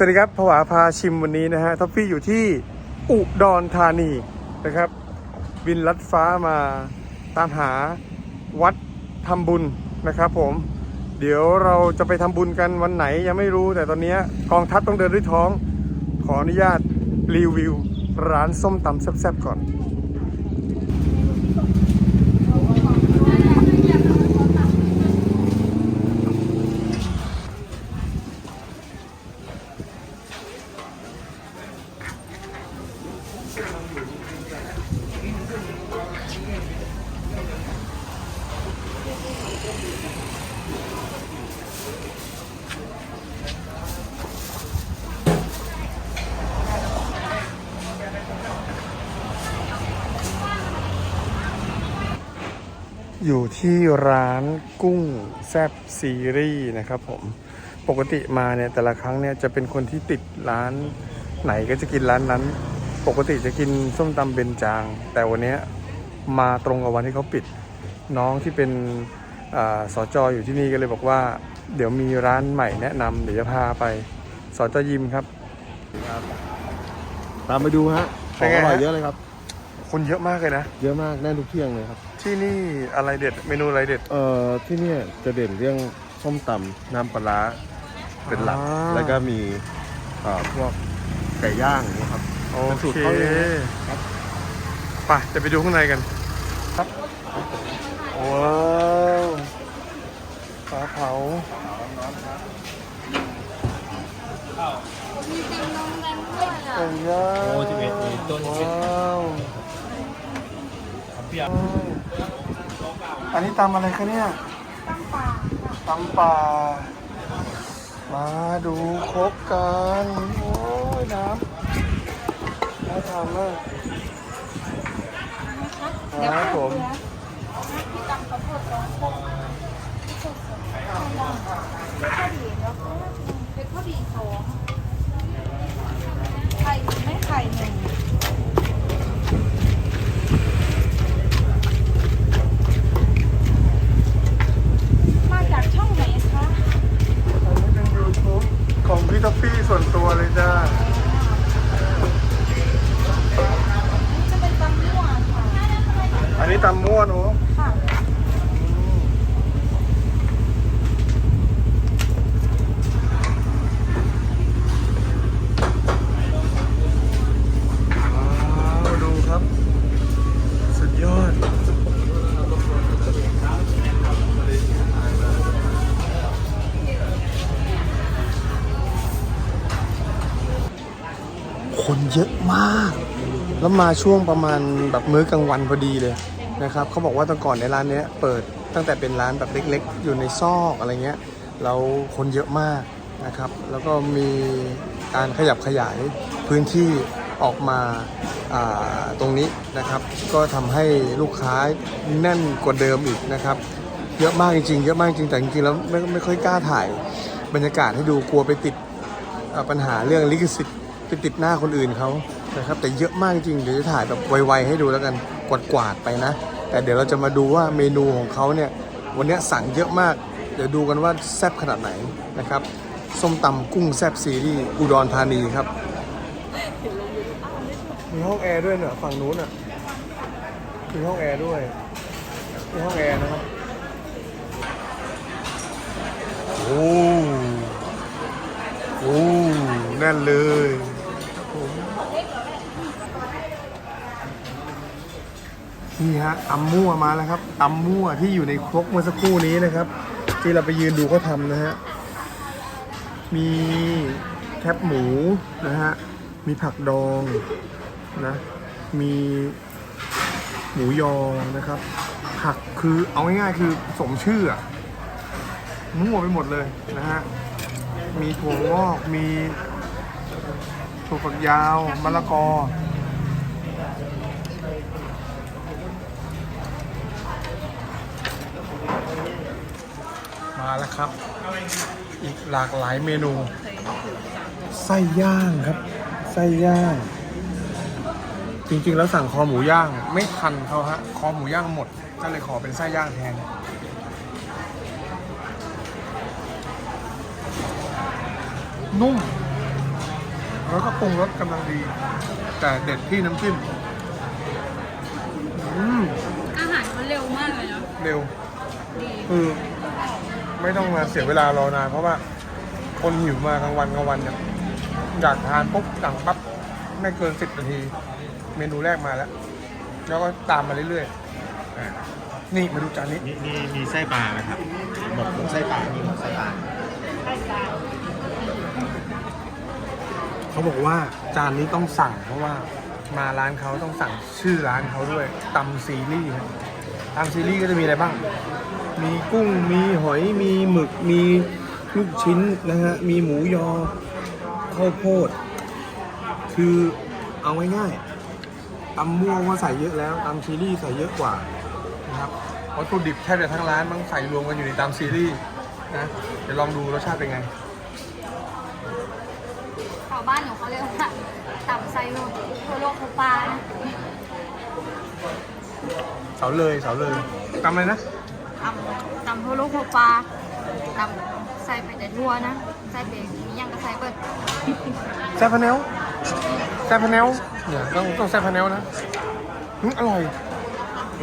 สวัสดีครับผวาพาชิมวันนี้นะฮะท็อฟฟี่อยู่ที่อุดรธานีนะครับบินลัดฟ้ามาตามหาวัดทำบุญนะครับผม เดี๋ยวเราจะไปทำบุญกันวันไหนยังไม่รู้แต่ตอนนี้กองทัพต้องเดินด้วยท้อง ขออนุญาตรีวิว ร้านส้มตำแซ่บๆก่อน อยู่ที่ร้านกุ้งแซบซีรีส์นะครับผมปกติมาเนี่ยแต่ละครั้งเนี่ยจะเป็นคนที่ติดร้านไหนก็จะกินร้านนั้น ปกติจะกินส้มตำเบญจาง แต่วันเนี้ยมาตรงกับวันที่เขาปิด น้องที่เป็นอาสจออยู่ที่นี่ก็เลยบอกว่า เดี๋ยวมีร้านใหม่แนะนำเดี๋ยวจะพาไปสจยิมครับ ตามไปดูฮะขเป็อนงไงอร่อยฮะเยอะเลยครับ คนเยอะมากเลยนะ เยอะมากแน่นทุกเที่ยงเลยครับ ที่นี่อะไรเด็ด เมนูอะไรเด็ด เอ่อที่เนี่ยจะเด่นเรื่องส้มตำน้ำปลาร้าเป็นหลัก อ่า แล้วก็มีเอ่อพวกไก่ย่างอย่างเงี้ยครับ โอเป็นสูตรเคเขาเองนะไปจะไปดูข้างในกัน ครับว้าวปลาเผา มีติงนมกันด้วยอะ ไก่ย่าง โอ้11มีต้น ว้าว เปียก อันนี้ตำอะไรคะเนี่ยตั้งปากค่ะตำป่า มาดูครกกัน โอ้ยน้ำน่าทานมากนะคะครับผมที่ตำข้าวโพดสองพวกสดสดๆข้าวดำเป็นข้าวดีแล้วก็เป็นข้าวดีสองไข่ นนี้ตำม่วนโอ้ค่ะว้าวดูครับ สุดยอด คนเยอะมาก แล้วมาช่วงประมาณแบบมื้อกลางวันพอดีเลย นะครับเขาบอกว่าแตอนก่อนในร้านเนี้ยเปิดตั้งแต่เป็นร้านแบบเล็กๆ อยู่ในซอกอะไรเงี้ยแล้วคนเยอะมากนะครับ แล้วก็มีการขยับขยายพื้นที่ออกมาาตรงนี้นะครับ ก็ทำให้ลูกค้าแน่นกว่าเดิมอีกนะครับ เยอะมากจริงๆเยอะมากจริงแต่จริงๆแล้วไม่ไม่ค่อยกล้าถ่ายบรรยากาศให้ดูกลัวไปติดปัญหาเรื่องลิขสิทธิ์ไปติดหน้าคนอื่นเขา นะครับแต่เยอะมากจริงเดี๋ยวจะถ่ายแบบไวๆให้ดูแล้วกันกวาดๆไปนะ แต่เดี๋ยวเราจะมาดูว่าเมนูของเขาเนี่ยวันนี้สั่งเยอะมาก เดี๋ยวดูกันว่าแซ่บขนาดไหนนะครับส้มตำกุ้งแซ่บซีรีส์อุดรธานีครับมีห้องแอร์ด้วยเนอะฝั่งนู้นอะมีห้องแอร์ด้วยมีห้องแอร์นะครับโอ้โอ้แน่นเลยผม นี่ฮะตำมั่วมาแล้วครับตำมั่วที่อยู่ในครกเมื่อสักครู่นี้นะครับ ที่เราไปยืนดูเขาทำนะฮะมีแคบหมูนะฮะมีผักดองนะมีหมูยอนะครับ ผักคือเอาง่ายๆคือสมชื่ออะมั่วไปหมดเลยนะฮะมีถั่วงอกมีถั่วฝักยาวมะละกอ มาแล้วครับ อีกหลากหลายเมนู ไส้ย่างครับ ไส้ย่าง จริงๆแล้วสั่งคอหมูย่าง ไม่ทันเขาฮะ คอหมูย่างหมด ก็เลยขอเป็นไส้ย่างแทนนุ่ม แล้วก็ปรุงรสกำลังดี แต่เด็ดที่น้ำจิ้มอืมอาหารเขาเร็วมากเลยเนาะเร็วดี คือ ไม่ต้องมาเสียเวลารอนานเพราะว่าคนหิวมากลางวันกลางวันเนี่ยอยากทานปุ๊บสั่งปั๊บไม่เกินสิบนาที เมนูแรกมาแล้ว แล้วก็ตามมาเรื่อยๆอะนี่มาดูจานนี้ มีมีมีไส้ปลาไหมครับหมกหมกไส้ปลามีหมกไส้ปลาเขาบอกว่าจานนี้ต้องสั่งเพราะว่ามาร้านเขาต้องสั่งชื่อร้านเขาด้วยตำซีรีส์ครับตำซีรีส์ก็จะมีอะไรบ้าง มีกุ้ง มีหอย มีหมึก มีลูกชิ้นนะฮะ มีหมูยอ ข้าวโพด คือเอาง่ายๆตำม่วงว่าใส่เยอะแล้วตำซีรีส์ใส่เยอะกว่านะครับวัตถุดิบแทบจะทั้งร้านมันใส่รวมกันอยู่ในตำซีรีส์นะ เดี๋ยวลองดูรสชาติเป็นไงชาวบ้านหนูเขาเรียกว่าตับไซโลโทโลโคปานะ เสาเลยเสาเลยตำอะไรนะ ตำตำโทโลโคปาตำใส่ไปแต่ทั่วนะ ใส่ไปมีอย่างก็ใส่เบิดแซ่บพะเนลแซ่บพะเนลเนี่ยต้องต้องแซ่บพะเนลนะอืมอร่อย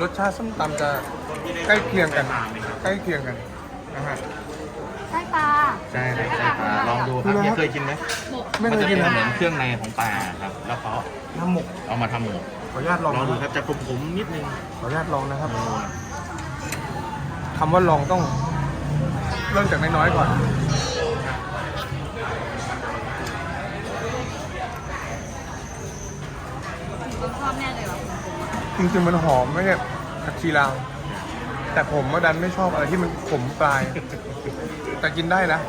รสชาติส้มตำจะใกล้เคียงกัน ใกล้เคียงกันนะฮะไส้ปลา ใช่ครับไส้ปลาลองดูครับดูนะเฮียเคยกินไหมไม่มันเคยจะกิเป็นนนะเหมือนเครื่องในของปลาครับ แล้วเขาน้ำหมกเอามาทำหมกขออนุญาตลองลองดูนะครับจะขมๆนิดนึงขออนุญาตลองนะครับ คำว่าลองต้องเริ่มจากน้อยๆก่อนผมชอบแน่เลยว่ะจริงๆมันหอมไม่ใช่ผักชีลาว แต่ผมก็ดันไม่ชอบอะไรที่มันขมปลาย แต่กินได้นะ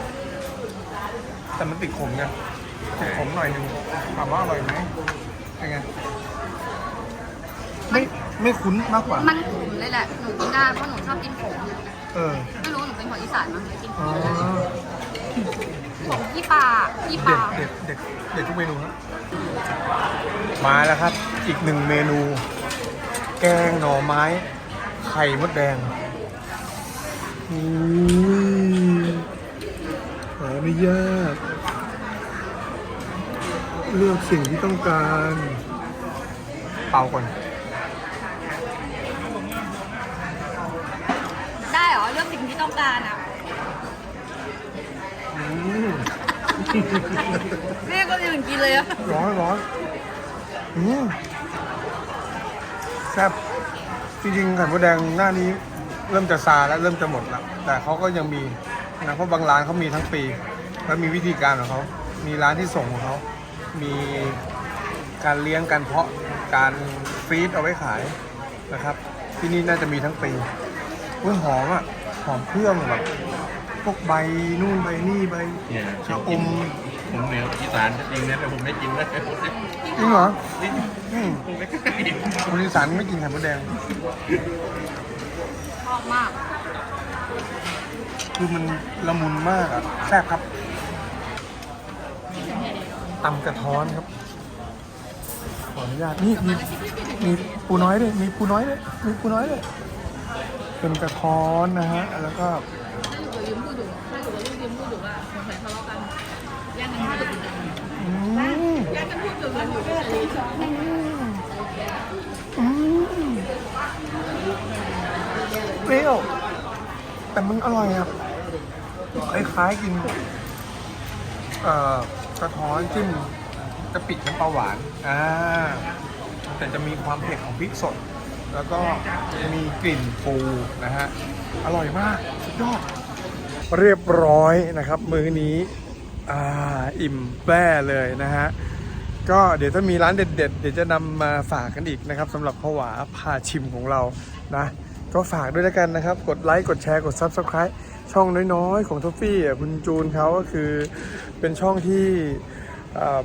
แต่มันติดขมไงติดขมหน่อยนึงถามว่าอร่อยไหมเป็นไงไม่ ไม่คุ้นมากกว่า มันขมเลยแหละ หนูกินได้เพราะหนูชอบกินขมเออ ไม่รู้หนูเป็นคนอีสานมั้งเลยกินขอ๋อมขมที่ปลาที่ปเด็ลาดเด็ดเด็ดเด็ดทุกเมนูครับ มาแล้วครับ อีกหนึ่งเมนู แกงหน่อไม้ ไข่มดแดงอุ้ยขออนุญาตเลือกสิ่งที่ต้องการ เป่าก่อน ได้เหรอเลือกสิ่งที่ ต้องการอะอืมแม่ก็อื่นกินเลยอะร้อนร้อนอืมแซ่บจริงๆไข่มดแดงหน้านี้เริ่มจะซาแล้วเริ่มจะหมดแล้วแต่เขาก็ยังมีนะเพราะบางร้านเขามีทั้งปี แล้วมีวิธีการของเขา มีร้านที่ส่งของเขา มีการเลี้ยงการเพาะการฟรีดเอาไว้ขายนะครับ ที่นี่น่าจะมีทั้งปีอุ้ยหอมอะ หอมเครื่องแบบพวกใบนู่นใบนี่ใบเนี่ยชะอมผมเหนียวอีสานจริงนะแต่ผมไม่กินนะจริงเหรอนี่อืมผมไม่กล้ากินคนอีสานไม่กินไข่มดแดงชอบมาก คือมันละมุนมากอะแซ่บครับตำกระท้อนครับขออนุญาตนี่มีมีปูน้อยด้วยมีปูน้อยด้วยมีปูน้อยด้วย เป็นกระท้อนนะฮะ แล้วก็ถ้าอยู่กับยืมพูดดุถ้าอยู่กับลูกยืมพูดดุอะสงสัยทะเลาะกันย่งกันพูดดุอืมแย่งกันทุกอยู่ด้วยอืมเปรี้ยว แต่มันอร่อยอะคล้ายๆกิน เอ่อกระท้อนจิ้มกะปิน้ำปลาหวาน อ่า แต่จะมีความเผ็ดของพริกสด แล้วก็มีกลิ่นปูนะฮะ อร่อยมากสุดยอด เรียบร้อยนะครับ มื้อนี้อ่าอิ่มแป้เลยนะฮะ ก็เดี๋ยวถ้ามีร้านเด็ด ๆ เดี๋ยวจะนำมาฝากกันอีกนะครับสำหรับผวาพาชิมของเรานะ ก็ฝากด้วยแล้วกันนะครับ กดไลค์กดแชร์กด Subscribe ช่องน้อยๆ ของทอฟฟี่อะคุณจูนเขาก็คือเป็นช่องที่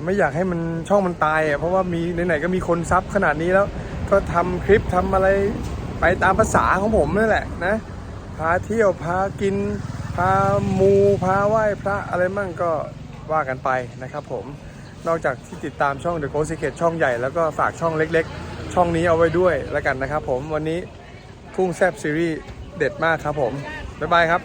ไม่อยากให้มันช่องมันตายอะเพราะว่ามีไหนๆก็มีคนซับขนาดนี้แล้ว ก็ทำคลิปทำอะไรไปตามภาษาของผมนั่นแหละนะ พาเที่ยวพากิน พามูพาไหว้พระอะไรมั่งก็ว่ากันไปนะครับผมนอกจากที่ติดตามช่อง The Ghost Secret ช่องใหญ่แล้วก็ฝากช่องเล็กๆ ช่องนี้เอาไว้ด้วยแล้วกันนะครับผมวันนี้กุ้งแซบซีรีส์เด็ดมากครับผม บ๊ายบายครับ